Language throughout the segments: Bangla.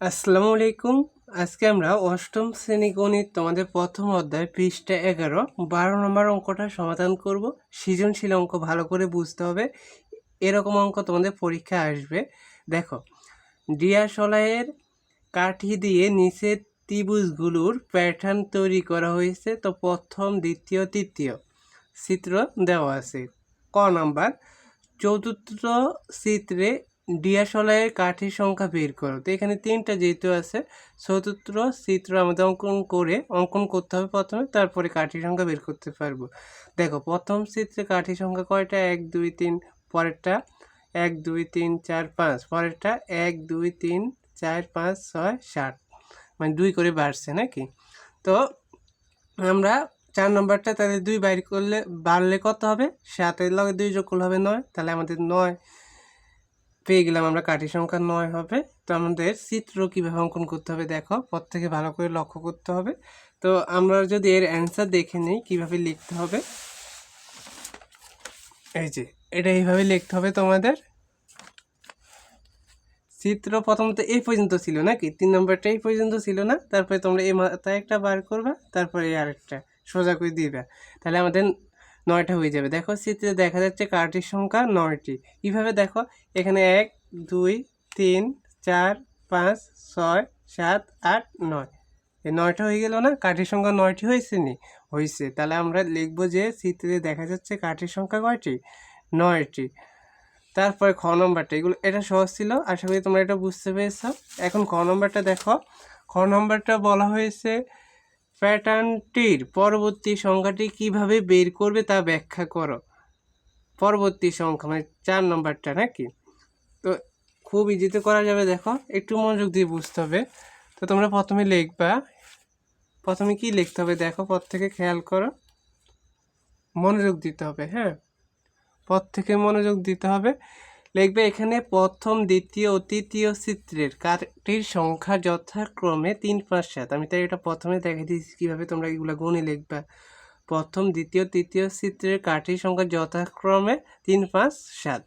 আসসালামু আলাইকুম। আজকে আমরা অষ্টম শ্রেণি গণিত তোমাদের প্রথম অধ্যায় পৃষ্ঠা এগারো, বারো নম্বর অঙ্কটা সমাধান করব। সৃজনশীল অঙ্ক ভালো করে বুঝতে হবে। এরকম অঙ্ক তোমাদের পরীক্ষা আসবে। দেখো ডিয়াসলাইয়ের কাঠি দিয়ে নিচের ত্রিভুজগুলোর প্যাটার্ন তৈরি করা হয়েছে। তো প্রথম, দ্বিতীয়, তৃতীয় চিত্র দেওয়া আছে। ক নাম্বার, চতুর্থ চিত্রে ডিয়াসলাইয়ের কাঠির সংখ্যা বের করো। তো এখানে তিনটা যেহেতু আছে, চতুর্থ, চিত্র আমাদের অঙ্কন করে অঙ্কন করতে হবে প্রথমে, তারপরে কাঠির সংখ্যা বের করতে পারব। দেখো, প্রথম চিত্রে কাঠির সংখ্যা কয়টা? এক, দুই, তিন, পরেরটা এক, দুই, তিন, চার, পাঁচ, পরেরটা এক, দুই, তিন, চার, পাঁচ, ছয়, সাত। মানে দুই করে বাড়ছে নাকি? তো আমরা চার নম্বরটা তাহলে দুই বাইর করলে বাড়লে কত হবে? সাতের লগে দুই যোগ করলে হবে নয়। তাহলে আমাদের নয় পেয়ে গেলাম আমরা কাঠির সংখ্যা নয় হবে। তো আমাদের চিত্র কীভাবে অঙ্কন করতে হবে দেখো পর থেকে ভালো করে লক্ষ্য করতে হবে। তো আমরা যদি এর অ্যান্সার দেখে নিই, কীভাবে লিখতে হবে? এই যে, এটা এইভাবে লিখতে হবে তোমাদের। চিত্র প্রথমত এই পর্যন্ত ছিল নাকি? তিন নম্বরটা এই পর্যন্ত ছিল না? তারপরে তোমরা এই মাথায় একটা বার করবা, তারপরে এই আরেকটা সোজা করে দিবা। তাহলে আমাদের নয়টা হয়ে যাবে। দেখো চিত্রে দেখা যাচ্ছে কার্টির সংখ্যা নয়টি। কীভাবে দেখো? এখানে এক, দুই, তিন, চার, পাঁচ, ছয়, সাত, আট, নয়। এই নয়টা হয়ে গেল না? কাঠির সংখ্যা নয়টি হয়েছে নি? হয়েছে। তাহলে আমরা লিখব যে চিত্রে দেখা যাচ্ছে কাঠির সংখ্যা কয়টি? নয়টি। তারপরে খ নম্বরটা। এগুলো, এটা সহজ ছিল। আশা করি তোমরা এটা বুঝতে পেরেছ। এখন খ নম্বরটা দেখো। খ নম্বরটা বলা হয়েছে প্যাটার্নটির পরবর্তী সংখ্যাটি কীভাবে বের করবে তা ব্যাখ্যা করো। পরবর্তী সংখ্যা মানে চার নম্বরটা নাকি? তো খুব ইজিতে করা যাবে, দেখো। একটু মনোযোগ দিয়ে বুঝতে হবে। তো তোমরা প্রথমে লিখবা। প্রথমে কি লিখতে হবে, দেখো পর থেকে খেয়াল করো। মনোযোগ দিতে হবে হ্যাঁ? পর থেকে মনোযোগ দিতে হবে। লিখবে এখানে প্রথম, দ্বিতীয় ও তৃতীয় চিত্রের কাঠির সংখ্যা যথাক্রমে তিন পাঁচ সাত। আমি তাই এটা প্রথমে দেখে দিয়েছি কীভাবে তোমরা এগুলো গুণে লিখবা। প্রথম, দ্বিতীয়, তৃতীয় চিত্রের কাঠির সংখ্যা যথাক্রমে তিন পাঁচ সাত।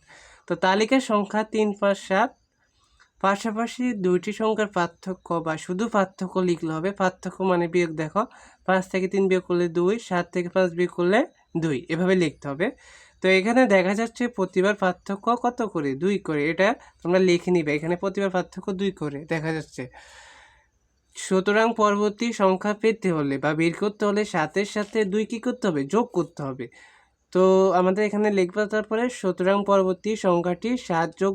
তো তালিকার সংখ্যা তিন পাঁচ সাত। পাশাপাশি দুইটি সংখ্যার পার্থক্য বা শুধু পার্থক্য লিখলে হবে। পার্থক্য মানে বিয়োগ দেখো। পাঁচ থেকে তিন বিয়োগ করলে দুই, সাত থেকে পাঁচ বিয়োগ করলে দুই। এভাবে লিখতে হবে। তো এখানে দেখা যাচ্ছে প্রতিবার পার্থক্য কত করে? দুই করে। এটা তোমরা লিখে নিবে। এখানে প্রতিবার পার্থক্য দুই করে দেখা যাচ্ছে। সুতরাং পরবর্তী সংখ্যা পেতে হলে বা বের করতে হলে সাতের সাথে দুই কী করতে হবে? যোগ করতে হবে। তো আমাদের এখানে লিখব তারপরে, সুতরাং পরবর্তী সংখ্যাটি সাত যোগ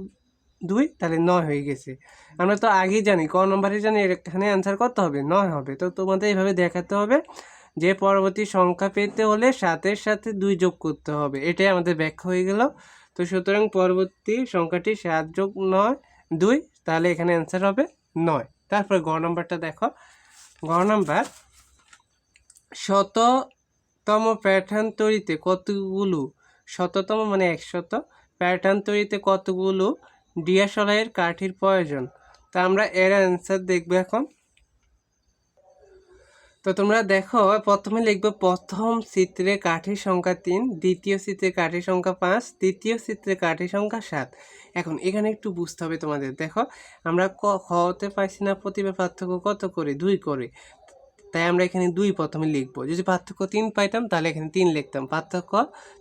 দুই, তাহলে নয় হয়ে গেছে। আমরা তো আগেই জানি, ক নম্বরে জানি এখানে অ্যান্সার কত হবে? নয় হবে। তো তোমাদের এইভাবে দেখাতে হবে। যে পরবর্তী সংখ্যা পেতে হলে সাতের সাথে দুই যোগ করতে হবে। এটাই আমাদের ব্যাখ্যা হয়ে গেল। তো সুতরাং পরবর্তী সংখ্যাটি সাত যোগ নয়, দুই, তাহলে এখানে অ্যান্সার হবে নয়। তারপরে গ নম্বরটা দেখো। গ নম্বর, শততম প্যাটার্ন তৈরিতে কতগুলো, শততম মানে একশত প্যাটার্ন তৈরিতে কতগুলো ডিয়াসলাইয়ের কাঠির প্রয়োজন? তা আমরা এর অ্যান্সার দেখব এখন। তো তোমরা দেখো, প্রথমে লিখবে প্রথম চিত্রে কাঠির সংখ্যা তিন, দ্বিতীয় চিত্রে কাঠির সংখ্যা পাঁচ, তৃতীয় চিত্রে কাঠির সংখ্যা সাত। এখন এখানে একটু বুঝতে হবে তোমাদের, দেখো, আমরা ক হতে পাইছি না, প্রতিবার পার্থক্য কত করে? দুই করে। তাই আমরা এখানে দুই প্রথমে লিখব। যদি পার্থক্য তিন পাইতাম, তাহলে এখানে তিন লিখতাম। পার্থক্য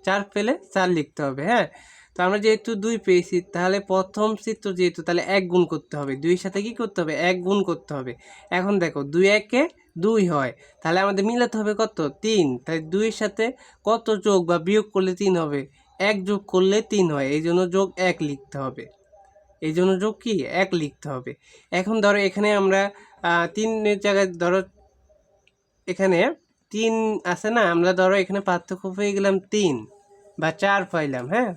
চার পেলে চার লিখতে হবে হ্যাঁ? তো আমরা যেহেতু দুই পেয়েছি, তাহলে প্রথম চিত্র যেহেতু, তাহলে এক গুণ করতে হবে। দুইয়ের সাথে কি করতে হবে? এক গুণ করতে হবে। এখন দেখো, দুই একে দুই হয়। তাহলে আমাদের মিলাতে হবে কত? তিন। তাই দুইয়ের সাথে কত যোগ বা বিয়োগ করলে তিন হবে? এক যোগ করলে তিন হয়। এই জন্য যোগ এক লিখতে হবে। এই জন্য যোগ কি? এক লিখতে হবে। এখন ধরো এখানে আমরা তিনের জায়গায় ধরো এখানে তিন আছে না? আমরা ধরো এখানে পার্থক্য পেয়ে গেলাম তিন বা চার পাইলাম হ্যাঁ?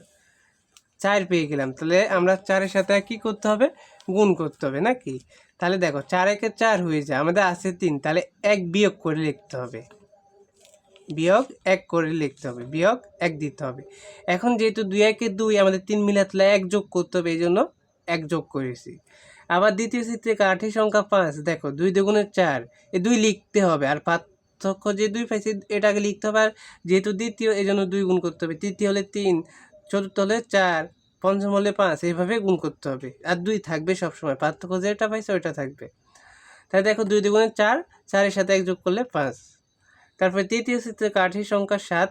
চার পেয়ে গেলাম। তাহলে আমরা চারের সাথে কি করতে হবে? গুণ করতে হবে, নাকি? তাহলে দেখো, চার একে চার হয়ে যায়, আমাদের আছে তিন, তাহলে এক বিয়োগ করে লিখতে হবে। বিয়োগ এক করে লিখতে হবে, বিয়োগ এক দিতে হবে। এখন যেহেতু দুই একে দুই, আমাদের তিন মিলাতলে এক যোগ করতে হবে এই জন্য এক যোগ করেছি। আবার দ্বিতীয় চিত্রে কাঠি সংখ্যা পাঁচ, দেখো, দুই দুগুণের চার, এ দুই লিখতে হবে, আর পার্থক্য যে দুই পাইছি এটাকে লিখতে হবে, আর যেহেতু দ্বিতীয় এই জন্য দুই গুণ করতে হবে, তৃতীয় হলে তিন, চতুর্থ হলে চার পঞ্চম হলে পাঁচ, এইভাবে গুণ করতে হবে। আর দুই থাকবে সবসময়। পার্থক্য যেটা পাইছে ওইটা থাকবে। তাই দেখো দুই দুগুণে চার, চারের সাথে এক যোগ করলে পাঁচ। তারপরে তৃতীয় চিত্রে কাঠির সংখ্যা সাত,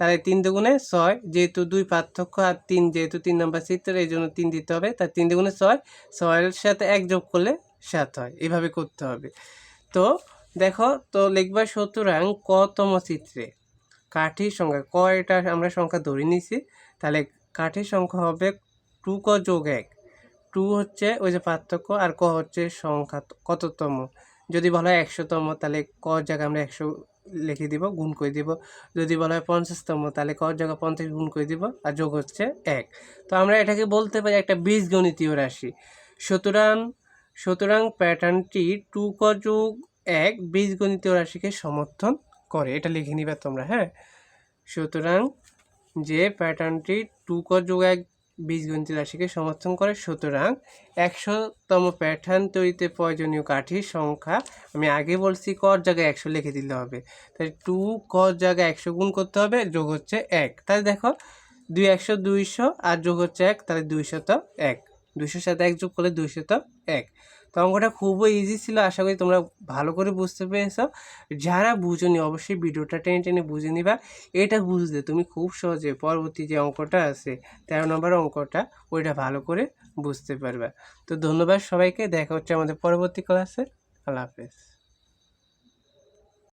তাহলে তিন দুগুণে ছয়, যেহেতু দুই পার্থক্য আর তিন, যেহেতু তিন নম্বর চিত্র এই জন্য তিন দিতে হবে। তার তিন দুগুণে ছয়, ছয়ের সাথে এক যোগ করলে সাত হয়। এভাবে করতে হবে। তো দেখো, তো লিখবা সুতরাং কতম চিত্রে কাঠির সংখ্যা, ক এটা আমরা সংখ্যা ধরে নিছি তাহলে কাঠির সংখ্যা হবে টু ক যোগ এক। টু হচ্ছে ওই যে পার্থক্য আর ক হচ্ছে সংখ্যা কততম। যদি বলা হয় একশোতম, তাহলে ক জায়গায় আমরা একশো লিখে দিব, গুণ করে দিব। যদি বলা হয় পঞ্চাশতম, তাহলে ক জায়গায় পঞ্চাশ গুণ করে দিব আর যোগ হচ্ছে এক। তো আমরা এটাকে বলতে পারি একটা বীজগণিতীয় রাশি। সুতরাং সুতরাং প্যাটার্নটি টু ক যোগ এক বীজগণিতীয় রাশিকে সমর্থন করে। এটা লিখে নিবে তোমরা হ্যাঁ? সুতরাং যে প্যাটার্নটি টু ক যোগ এক বীজগণিত রাশিকে সমর্থন করে। সুতরাং একশোতম প্যাটার্ন তৈরিতে প্রয়োজনীয় কাঠির সংখ্যা আমি আগে বলছি, কর জায়গায় একশো লিখে দিলে হবে। তাই টু কর জায়গায় একশো গুণ করতে হবে, যোগ হচ্ছে এক। তাহলে দেখো, দুই একশো, দুইশো আর যোগ হচ্ছে এক, তাহলে দুইশত এক। দুইশোর সাথে এক যোগ করলে দুইশত এক। তো অঙ্কটা খুবই ইজি ছিল, আশা করি তোমরা ভালো করে বুঝতে পেরেছ। যারা বুঝোনি অবশ্যই ভিডিওটা টেনে টেনে বুঝে নিবা। এটা বুঝতে তুমি খুব সহজে পরবর্তী যে অঙ্কটা আছে, তেরো নম্বর অঙ্কটা, ওইটা ভালো করে বুঝতে পারবা। তো ধন্যবাদ সবাইকে, দেখা হচ্ছে আমাদের পরবর্তী ক্লাসে আল্লাহ হাফেজ।